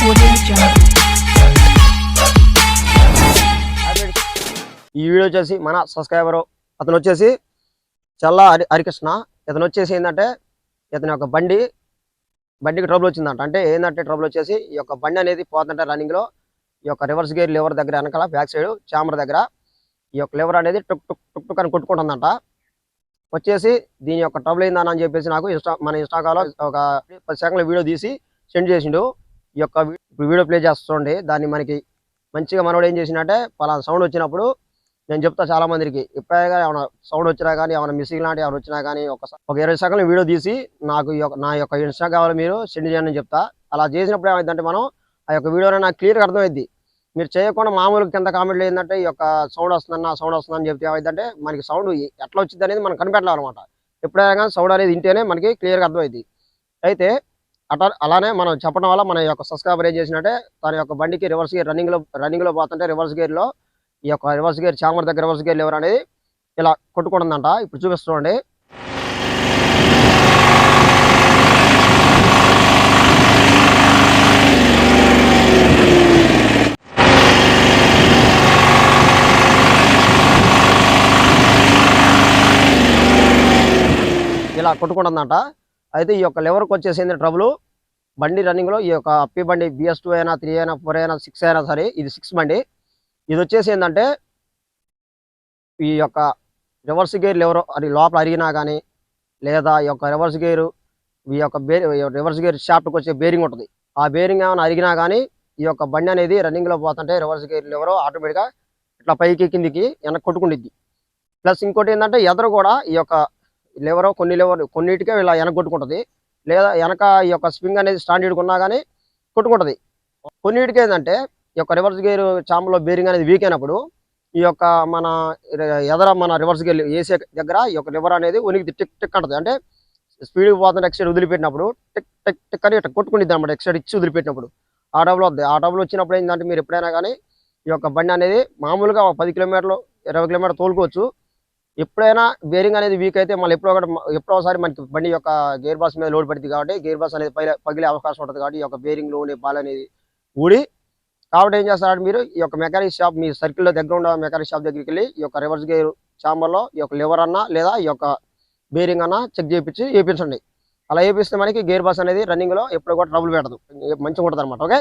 ఈ వీడియో వచ్చేసి మన సబ్స్క్రైబర్. అతను వచ్చేసి చల్లా హరి హరికృష్ణ. ఇతను వచ్చేసి ఏంటంటే ఇతని యొక్క బండి బండికి ట్రబుల్ వచ్చిందంట. అంటే ఏంటంటే ట్రబుల్ వచ్చేసి ఈ యొక్క బండి అనేది పోతుంటే రన్నింగ్లో. ఈ యొక్క రివర్స్ గేర్ లివర్ దగ్గర వెనకాల బ్యాక్ సైడ్ చామర్ దగ్గర ఈ యొక్క లివర్ అనేది టుక్ టుక్ టుక్ టుక్ అని కొట్టుకుంటుందంట. వచ్చేసి దీని యొక్క ట్రబుల్ అయిందని అని చెప్పేసి నాకు ఇన్స్టా మన ఇన్స్టాగ్రామ్లో ఒక పది సెకండ్ల వీడియో తీసి సెండ్ చేసిండు. ఈ యొక్క వీడియో ప్లే చేస్తుండే దాన్ని మనకి మంచిగా మనోడు ఏం చేసినట్టే పలానా సౌండ్ వచ్చినప్పుడు నేను చెప్తా చాలా మందికి ఎప్పుడైనా ఏమైనా సౌండ్ వచ్చినా కానీ ఏమైనా మిస్సింగ్ లాంటి ఏమైనా వచ్చినా కానీ ఒక ఒక ఇరవై సెకండ్ల వీడియో తీసి నాకు యొక్క నా యొక్క ఇన్స్టాగ్రామ్ మీరు సెండ్ చేయండి చెప్తా. అలా చేసినప్పుడు ఏమైందంటే మనం ఆ యొక్క వీడియో నాకు క్లియర్గా అర్థమైంది మీరు చేయకుండా మామూలుగా కింద కామెంట్లు ఏంటంటే ఈ యొక్క సౌండ్ వస్తుందన్న సౌండ్ వస్తుందని చెప్తే ఏమైందంటే మనకి సౌండ్ ఎట్లా వచ్చింది అనేది మనం కనిపెట్టాలన్నమాట. ఎప్పుడైనా కానీ సౌండ్ అనేది వింటేనే మనకి క్లియర్గా అర్థమైంది అయితే అట్లా అలానే మనం చెప్పడం వల్ల మన యొక్క సబ్స్క్రైబర్ ఏం చేసినట్టే తన యొక్క బండికి రివర్స్ గేర్ రన్నింగ్లో రన్నింగ్లో పోతుంటే రివర్స్ గేర్లో ఈ యొక్క రివర్స్ గేర్ చామర్ దగ్గర రివర్స్ గేర్లు ఎవరు అనేది ఇలా కొట్టుకుంటుందంట. ఇప్పుడు చూపిస్తుండీ ఇలా కొట్టుకుంటుందంట. అయితే ఈ యొక్క లెవర్కి వచ్చేసింది ట్రబుల్ బండి రన్నింగ్లో ఈ యొక్క అప్పి బండి బిఎస్ టూ అయినా త్రీ అయినా ఫోర్ అయినా సిక్స్ అయినా సరే ఇది సిక్స్ బండి. ఇది వచ్చేసి ఏంటంటే ఈ యొక్క రివర్స్ గేర్ లెవర్ అది లోపల అరిగినా కానీ లేదా ఈ యొక్క రివర్స్ గేరు ఈ యొక్క బేర్ రివర్స్ గేర్ షాఫ్ట్కి వచ్చే బేరింగ్ ఉంటుంది. ఆ బేరింగ్ ఏమైనా అరిగినా కానీ ఈ యొక్క బండి అనేది రన్నింగ్లో పోతుంటే రివర్స్ గేర్ లెవరో ఆటోమేటిక్గా ఇట్లా పైకి కిందికి వెనక్కి కొట్టుకుండిద్ది. ప్లస్ ఇంకోటి ఏంటంటే ఎదరు కూడా ఈ యొక్క లివర్ కొన్ని లివర్ కొన్నిటికే ఇలా వెనక కొట్టుకుంటుంది లేదా వెనక ఈ యొక్క స్ప్రింగ్ అనేది స్టాండర్డ్ ఉన్నా కానీ కొట్టుకుంటుంది. కొన్నిటికి ఏంటంటే ఈ యొక్క రివర్స్ గేర్ చాంబర్లో బేరింగ్ అనేది వీక్ అయినప్పుడు ఈ యొక్క మన ఎదర మన రివర్స్ గేర్ ఏసీ దగ్గర ఈ యొక్క లివర్ అనేది ఉనికి టిక్ టిక్ అంటుంది. అంటే స్పీడ్ పోతుంటే ఎక్సైడ్ వదిలిపెట్టినప్పుడు టిక్ టిక్ టిక్ అని ఇట్లా కొట్టుకుంటుంది అనమాట ఎక్సైడ్ ఇచ్చి వదిలిపెట్టినప్పుడు. ఆ డబ్బులు వద్దాయి ఆ డబ్బులు వచ్చినప్పుడు ఏంటంటే మీరు ఎప్పుడైనా కానీ ఈ యొక్క బండి అనేది మామూలుగా ఒక పది కిలోమీటర్లు ఇరవై కిలోమీటర్ తోలుకోవచ్చు. ఎప్పుడైనా బేరింగ్ అనేది వీక్ అయితే మళ్ళీ ఎప్పుడో ఒకటి ఎప్పుడో ఒకసారి మనకి బండి యొక్క గేర్ బాస్ మీద లోడ్ పడుతుంది కాబట్టి గేర్ బాస్ అనేది పగిలే అవకాశం ఉంటుంది కాబట్టి ఈ యొక్క బేరింగ్లో ఉండే బాల్ అనేది ఊడి. కాబట్టి ఏం చేస్తారంటే మీరు ఈ యొక్క మెకానిక్ షాప్ మీ సర్కిల్లో దగ్గర ఉన్న మెకానిక్ షాప్ దగ్గరికి వెళ్ళి ఈ యొక్క రివర్స్ గేర్ చాంబర్లో ఈ యొక్క లివర్ అన్నా లేదా ఈ యొక్క బేరింగ్ అన్నా చెక్ చేయించి వేయించండి. అలా వేపిస్తే మనకి గేర్ బాస్ అనేది రన్నింగ్లో ఎప్పుడు కూడా ట్రబుల్ పెట్టదు. మంచిగా ఉంటుంది అనమాట ఓకే?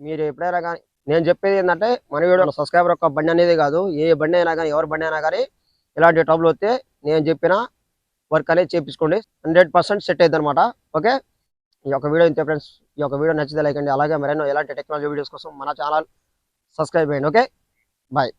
మీరు ఎప్పుడైనా కానీ నేను చెప్పేది ఏంటంటే మన వీడియో సబ్స్క్రైబర్ యొక్క బండి అనేది కాదు ఏ బండి అయినా కానీ ఎవరి బండి అయినా కానీ ఇలాంటి ట్రబుల్ వస్తే నేను చెప్పిన వర్క్ అనేది చేపించుకోండి. హండ్రెడ్ పర్సెంట్ సెట్ అయింది అనమాట ఓకే ఈ యొక్క వీడియో ఇంతే ఫ్రెండ్స్ ఈ యొక్క వీడియో నచ్చితే లైక్ అండి. అలాగే మరెన్నో ఎలాంటి టెక్నాలజీ వీడియోస్ కోసం మన ఛానల్ సబ్స్క్రైబ్ చేయండి. Okay bye